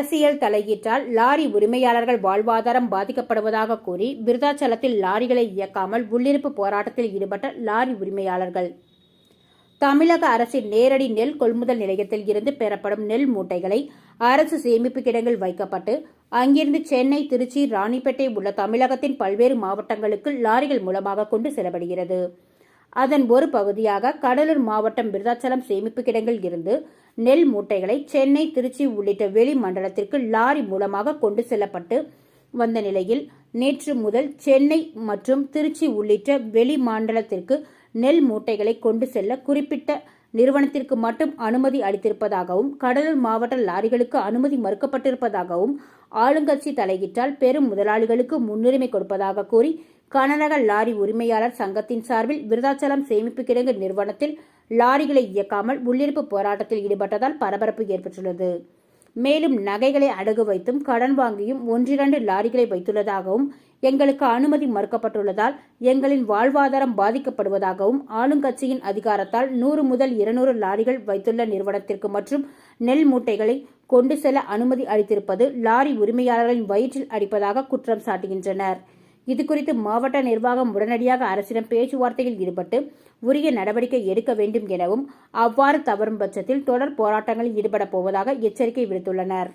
அரசியல் தலையீட்டால் லாரி உரிமையாளர்கள் வாழ்வாதாரம் பாதிக்கப்படுவதாக கூறி விருதாச்சலத்தில் லாரிகளை இயக்காமல் உள்ளிருப்பு போராட்டத்தில் ஈடுபட்ட லாரி உரிமையாளர்கள். தமிழக அரசின் நேரடி நெல் கொள்முதல் நிலையத்தில் இருந்து பெறப்படும் நெல் மூட்டைகளை அரசு சேமிப்பு கிடங்கில் வைக்கப்பட்டு அங்கிருந்து சென்னை திருச்சி ராணிப்பேட்டை உள்ள தமிழகத்தின் பல்வேறு மாவட்டங்களுக்கு லாரிகள் மூலமாக கொண்டு செல்லப்படுகிறது. அதன் ஒரு பகுதியாக கடலூர் மாவட்டம் விருதாச்சலம் சேமிப்பு கிடங்கில் இருந்து நெல் மூட்டைகளை சென்னை திருச்சி உள்ளிட்ட வெளி மண்டலத்திற்கு லாரி மூலமாக கொண்டு செல்லப்பட்டு வந்த நிலையில் நேற்று முதல் சென்னை மற்றும் திருச்சி உள்ளிட்ட வெளி மாநிலத்திற்கு நெல் மூட்டைகளை கொண்டு செல்ல குறிப்பிட்ட நிறுவனத்திற்கு மட்டும் அனுமதி அளித்திருப்பதாகவும் கடலூர் மாவட்ட லாரிகளுக்கு அனுமதி மறுக்கப்பட்டிருப்பதாகவும் ஆளுங்கட்சி தலையிட்டால் பெரும் முதலாளிகளுக்கு முன்னுரிமை கொடுப்பதாக கூறி கனரக லாரி உரிமையாளர் சங்கத்தின் சார்பில் விருதாச்சலம் சேமிப்பு கிடங்கு நிறுவனத்தில் லாரிகளை இயக்காமல் உள்ளிருப்பு போராட்டத்தில் ஈடுபட்டதால் பரபரப்பு ஏற்பட்டுள்ளது. மேலும் நகைகளை அடகு வைத்தும் கடன் வாங்கியும் ஒன்றிரண்டு லாரிகளை வைத்துள்ளதாகவும் எங்களுக்கு அனுமதி மறுக்கப்பட்டுள்ளதால் எங்களின் வாழ்வாதாரம் பாதிக்கப்படுவதாகவும் ஆளுங்கட்சியின் அதிகாரத்தால் நூறு முதல் இருநூறு லாரிகள் வைத்துள்ள நிறுவனத்திற்கு மற்றும் நெல் மூட்டைகளை கொண்டு செல்ல அனுமதி அளித்திருப்பது லாரி உரிமையாளர்களின் வயிற்றில் அடிப்பதாக குற்றம் சாட்டுகின்றனர். இதுகுறித்து மாவட்ட நிர்வாகம் உடனடியாக அரசிடம் பேச்சுவார்த்தையில் ஈடுபட்டு உரிய நடவடிக்கை எடுக்க வேண்டும் எனவும் அவ்வாறு தவறும் பட்சத்தில் தொடர் போராட்டங்களில் ஈடுபடப் போவதாக எச்சரிக்கை விடுத்துள்ளனர்.